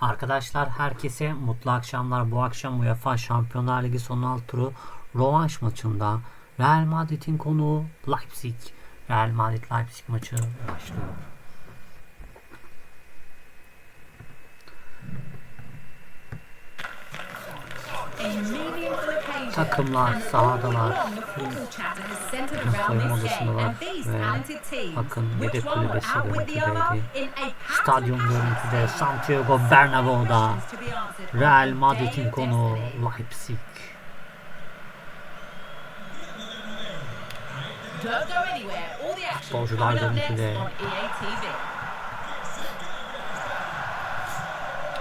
Arkadaşlar herkese mutlu akşamlar. Bu akşam UEFA Şampiyonlar Ligi son alt turu rövanş maçında Real Madrid'in konuğu Leipzig. Real Madrid Leipzig maçı başlıyor. Takımlar sahadalar. Soyunma odasındalar ve bakın yedek kulübesi görüntüdeydi. Stadyum görüntüde Santiago Bernabeu'da Real Madrid'in konuğu Leipzig. Futbolcular görüntüde.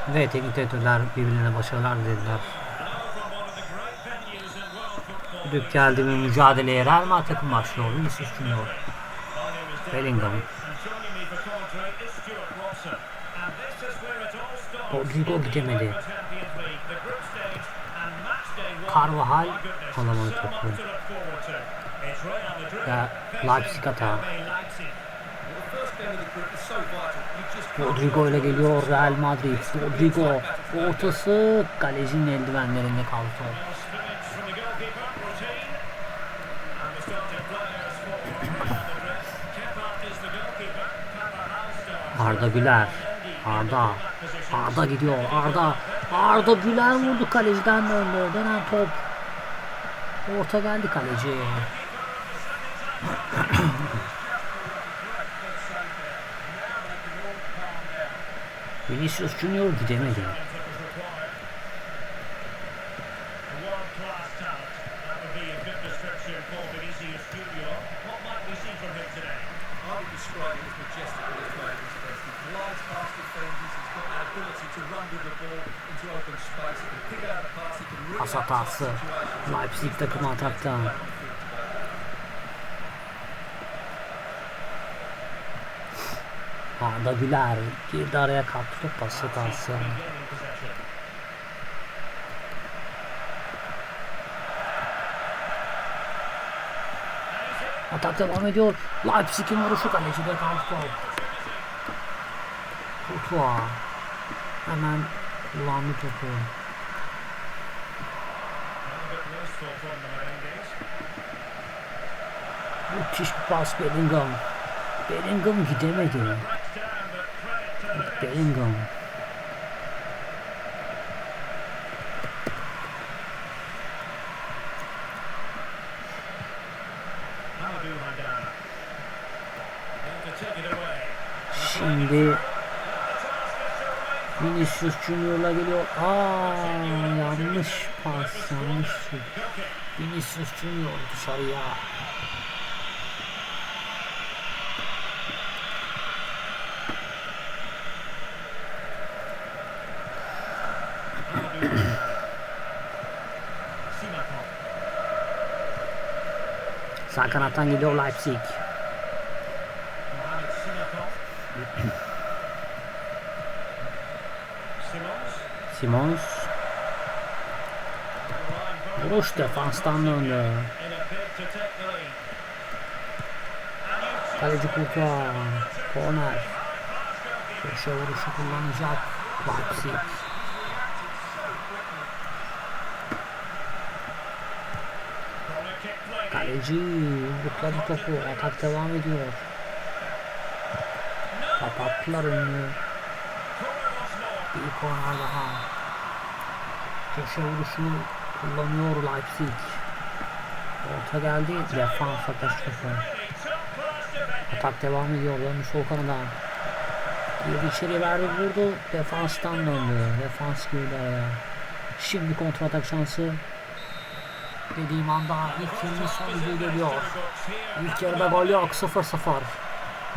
Ve teknik direktörler birbirlerine başarılar dilediler. Düdük geldi ve mücadeleye Real Madrid takım başlıyor. Vinicius Junior. Bellingham. Rodrigo gidemedi. Carvajal alamadı topu. Ya Leipzig hata. Rodrigo ile geliyor Real Madrid. Rodrigo ortası kalecinin eldivenlerinde kaldı top. Arda Güler. Arda. Arda gidiyor. Arda. Arda Güler vurdu kaleciden döndü. Dönen top. Orta geldi kaleci. Vinicius Junior gidemedi. I would describe him as majestic with his playing his best. Glides past defenders, he's got that ability to run with the ball into open space, he can pick out a pass, he can read Pas hatası. Leipzig takımı atakta. Arda Güler girdi araya kaptı top pas hatası. Atak devam ediyor. Leipzig'in vuruşu kalecide kaldı top. Courtois hemen kullandı topu. Müthiş bir pas Bellingham. Bellingham gidemedi. Bellingham. Şimdi Vinicius Junior'la geliyor. Aa yanlış pas, yanlış şut. Vinicius Junior dışarıya. Sağ kanattan gidiyor Leipzig. Simons. Vuruş defanstan döndü. Kaleci Courtois. Corner. Köşe vuruşu kullanacak. Leipzig. Kaleci yumrukladı topu. Atak devam ediyor. Kapattılar önünü. Bir korner daha. Köşe vuruşu kullanıyor Leipzig. Orta geldi. Defans topu. Atak devam ediyor. Döndü sol kanada. Girdi içeri verdi vurdu. Defanstan döndü. Defans girdi araya. Şimdi kontratak şansı. Dediğim anda ilk yarının sonucu geliyor. İlk yarıda gol yok. 0-0.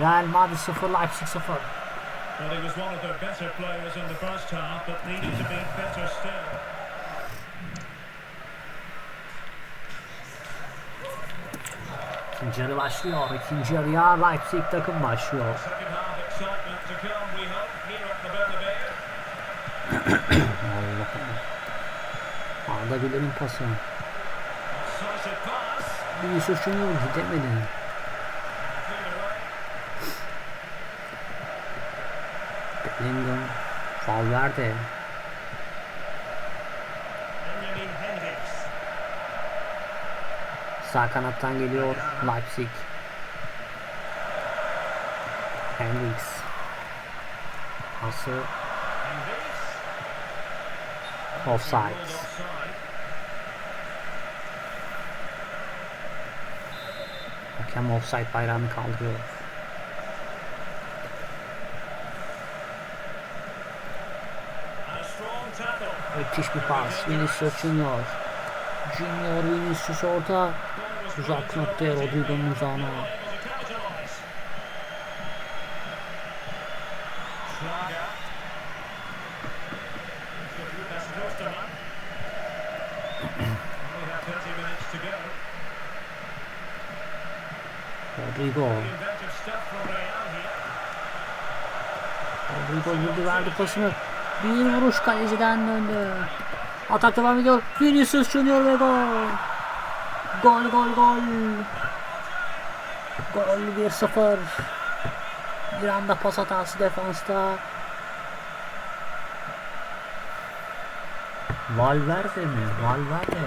Real Madrid 0, Leipzig 0. Well, he was one of their better players in the first half, but needed to be better still. İkinci yarı başlıyor. İkinci yarıya Leipzig takım başlıyor. Second half excitement to come, we hope, here at the Bernabeu. Allah'ım. Arda Güler'in pası. Decisive pass. Vinicius Junior gidemedi. Bellingham. Valverde. Sağ kanattan geliyor Leipzig. Hendricks. Pası offside. Hakem offside bayrağını kaldırıyor. Müthiş bir pas. Vinicius Junior. Junior Vinicius orta. Uzak noktaya Rodrigo'nun uzağına. Able to capitalise. Schlager. That's Klostermann. Only have 30 minutes to go. Rodrigo. Inventive stuff from Real here. Rodrigo vurdu verdi pasını. Bir vuruş kaleciden döndü. Atak devam ediyor. Vinicius Junior ve gol. Gol gol gol. Gol 1-0. Bir anda pas hatası defansta. Valverde mi? Valverde.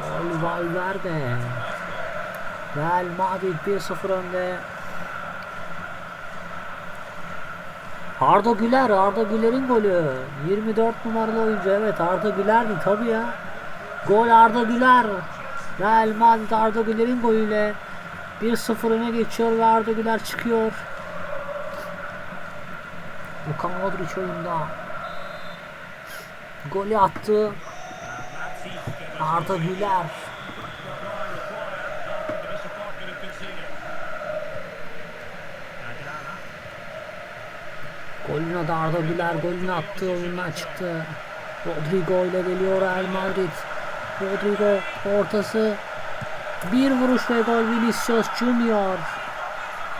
Gol Valverde. Real Madrid 1-0 önde. Arda Güler, Arda Güler'in golü. 24 numaralı oyuncu. Evet Arda Güler'di tabii ya. Gol Arda Güler. Real Madrid Arda Güler'in golüyle 1-0 öne geçiyor ve Arda Güler çıkıyor. Luka Modric oyunda. Golü attı Arda Güler. Golün adı Arda Güler golünü attı oyundan çıktı. Rodrigo ile geliyor Real Madrid. Rodrigo ortası. Bir vuruş ve gol Vinicius Junior.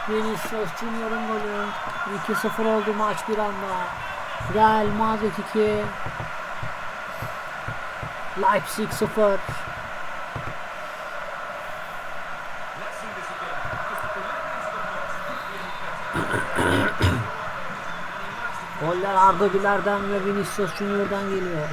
Vinicius Junior'ın golü. 2-0 oldu maç bir anda. Real Madrid 2. Leipzig 0. Let's see this again. Because the deliveries of the box really better. Goller Arda Güler'den ve Vinicius Junior'dan geliyor.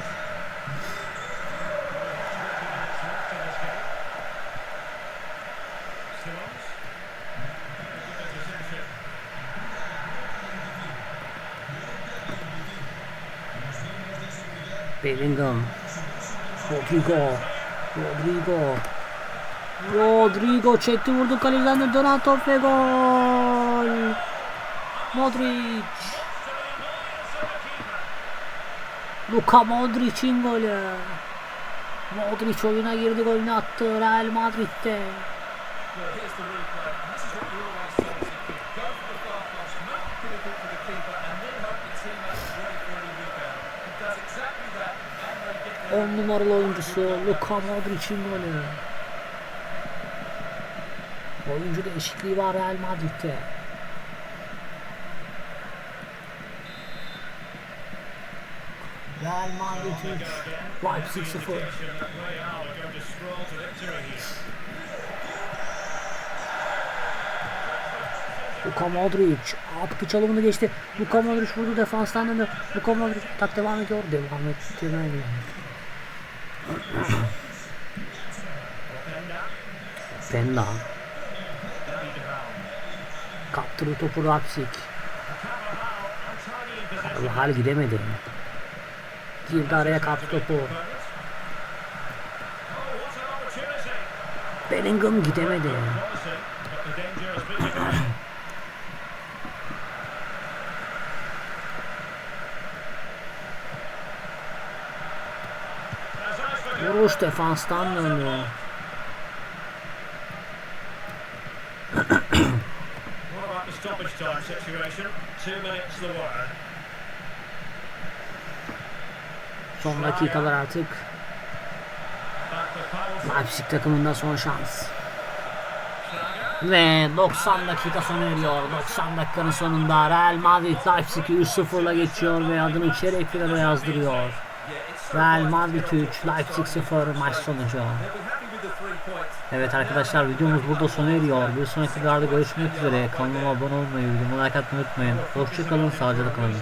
Bellingham. Rodrigo. Rodrigo. Rodrigo çekti vurdu kaleden de dönen top ve gol. Modric. Luka Modric'in golü. Modric oyuna girdi golünü attı Real Madrid'de. Well, here's the replay. And this is what we always say as a kid. Go for the far post, make it difficult for the keeper, and then hope your teammates are ready for any rebound. He does exactly that, and they get there. 10 numaralı oyuncusu Luka Modric'in golü. Oyuncu değişikliği var Real Madrid'de. Real Madrid 3, Leipzig 0. Real are going to scroll to victory here. Luka Modric attı çalımını geçti. Luka Modric vurdu defanstan döndü. Luka Modric atak devam ediyor. Devam ettiremiyor. Openda. Penda kaptırdı topu possession. Carvajal gidemedi. Girdi araya kaptı topu. Bellingham gidemedi. Vuruş defanstan the stoppage time situation? Two minutes the word. Son dakikalar artık. Leipzig takımında son şans. Ve 90 dakika sona eriyor. 90 dakikanın sonunda Real Madrid Leipzig'i 3-0'la geçiyor ve adını çeyrek finale yazdırıyor. Real Madrid get off 3, Leipzig 0 maç sonucu. Evet arkadaşlar videomuz burada sona eriyor. Bir sonraki videolarda görüşmek üzere. Kanalıma abone olmayı, videomu like atmayı unutmayın. Hoşçakalın, sağlıcakla kalın.